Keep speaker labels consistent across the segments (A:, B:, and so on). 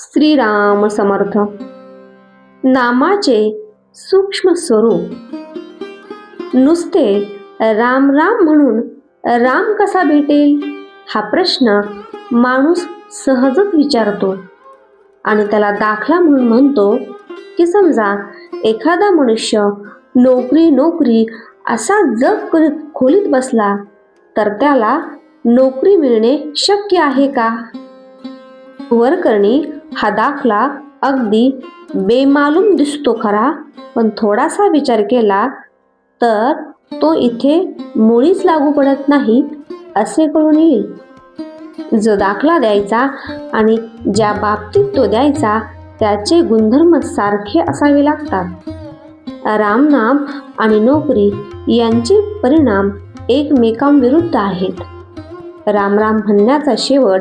A: श्रीराम समर्थ. नामाचे सूक्ष्म स्वरूप. नुसते राम राम म्हणून राम कसा भेटेल? हा प्रश्न माणूस सहजच विचारतो. आणि त्याला दाखला म्हणून म्हणतो की समजा एखादा मनुष्य नोकरी नोकरी असा जग करीत खोलीत बसला तर त्याला नोकरी मिळणे शक्य आहे का? वरकरणी हा दाखला अगदी बेमालूम दिसतो खरा पण थोडासा विचार केला तर तो इथे मुळीच लागू पडत नाही असे कळून येईल. जो दाखला द्यायचा आणि ज्या बाबतीत तो द्यायचा त्याचे गुणधर्म सारखे असावे लागतात. रामनाम आणि नोकरी यांचे परिणाम एकमेकांविरुद्ध आहेत. रामराम म्हणण्याचा शेवट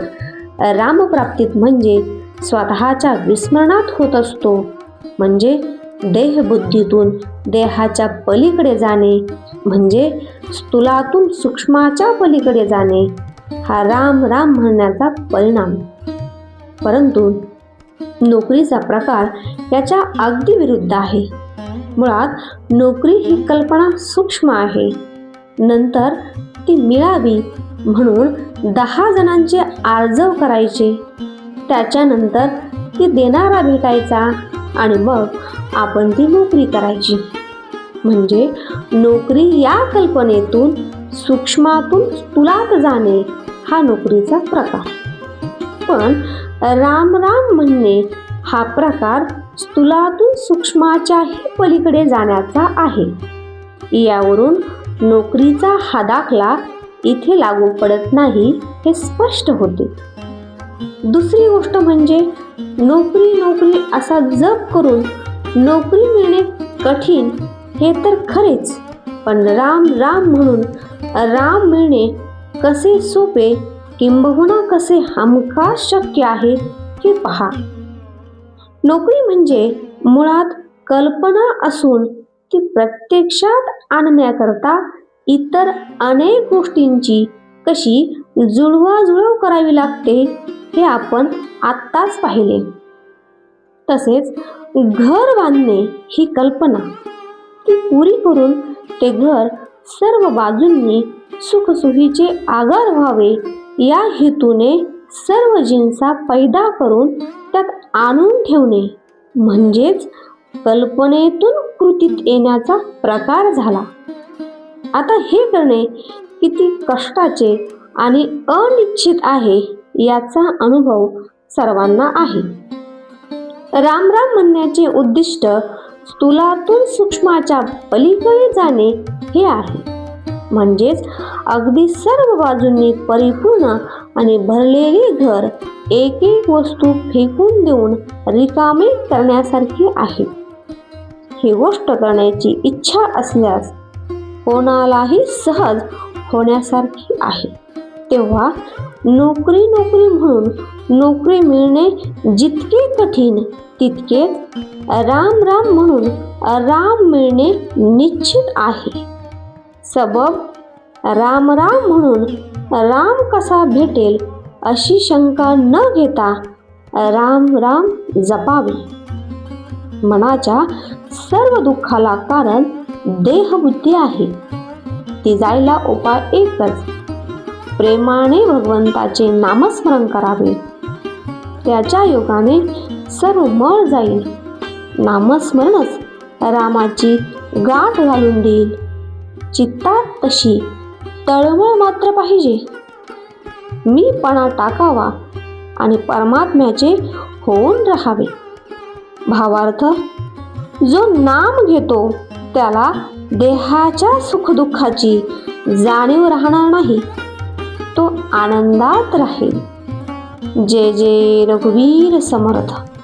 A: रामप्राप्तीत म्हणजे स्वतःच्या विस्मरणात होत असतो. म्हणजे देहबुद्धीतून देहाच्या पलीकडे जाणे म्हणजे स्थूलातून सूक्ष्माच्या पलीकडे जाणे हा राम राम म्हणण्याचा परिणाम. परंतु नोकरीचा प्रकार याच्या अगदी विरुद्ध आहे. मुळात नोकरी ही कल्पना सूक्ष्म आहे. नंतर ती मिळावी म्हणून दहा जणांचे आर्जव करायचे. त्याच्यानंतर ती देणारा भेटायचा आणि मग आपण ती नोकरी करायची. म्हणजे नोकरी या कल्पनेतून सूक्ष्मातून स्थूलात जाणे हा नोकरीचा प्रकार. पण राम राम म्हणणे हा प्रकार स्थूलातून सूक्ष्माच्याही पलीकडे जाण्याचा आहे. यावरून नोकरीचा हा दाखला इथे लागू पडत नाही हे स्पष्ट होते. दुसरी गोष्ट म्हणजे नोकरी नोकरी असा जप करून नोकरी मिळणे कठीण हे तर खरेच. पण राम राम म्हणून राम मिळणे कसे सोपे किंबहुना कसे हमखास शक्य आहे हे पहा. नोकरी म्हणजे मुळात कल्पना असून ती प्रत्यक्षात आणण्याकरता इतर अनेक गोष्टींची कशी जुळवाजुळव करावी लागते हे आपण आत्ताच पाहिले. तसेच घर बांधणे ही कल्पना ती पुरी करून ते घर सर्व बाजूंनी सुखसुखीचे आगार व्हावे या हेतूने सर्व जिन्सा पैदा करून त्यात आणून ठेवणे. म्हणजेच कल्पनेतून कृतीत येण्याचा प्रकार झाला. आता हे करणे किती कष्टाचे आणि अनिश्चित आहे. याचा अनुभव सर्वांना आहे. राम राम म्हणण्याचे उद्दिष्ट स्थूलातून सूक्ष्माच्या पलीकडे जाणे हे आहे. म्हणजेच अगदी सर्व बाजूंनी परिपूर्ण आणि भरलेले घर एक एक वस्तू फेकून देऊन रिकामे करण्यासारखी आहे. ही गोष्ट करण्याची इच्छा असल्यास कोणालाही सहज होण्यासारखी आहे. तेव्हा नोकरी नोकरी म्हणून नोकरी मिळणे जितके कठीण तितके राम राम म्हणून राम मिळणे निश्चित आहे. सबब राम राम म्हणून राम कसा भेटेल अशी शंका न घेता राम राम जपावे. मनाच्या सर्व दुःखाला कारण देहबुद्धी आहे. ती जायला उपाय एकच प्रेमाने भगवंताचे नामस्मरण करावे. त्याच्या योगाने सर्व मळ जाईल. नामस्मरणच रामाची गाठ घालून देईल. चित्तात तशी तळमळ मात्र पाहिजे. मी पणा टाकावा आणि परमात्म्याचे होऊन राहावे. भावार्थ जो नाम घेतो त्याला देहाच्या सुखदुःखाची जाणीव राहणार नाही. आनंदात राहील. जय जय रघुवीर समर्थ.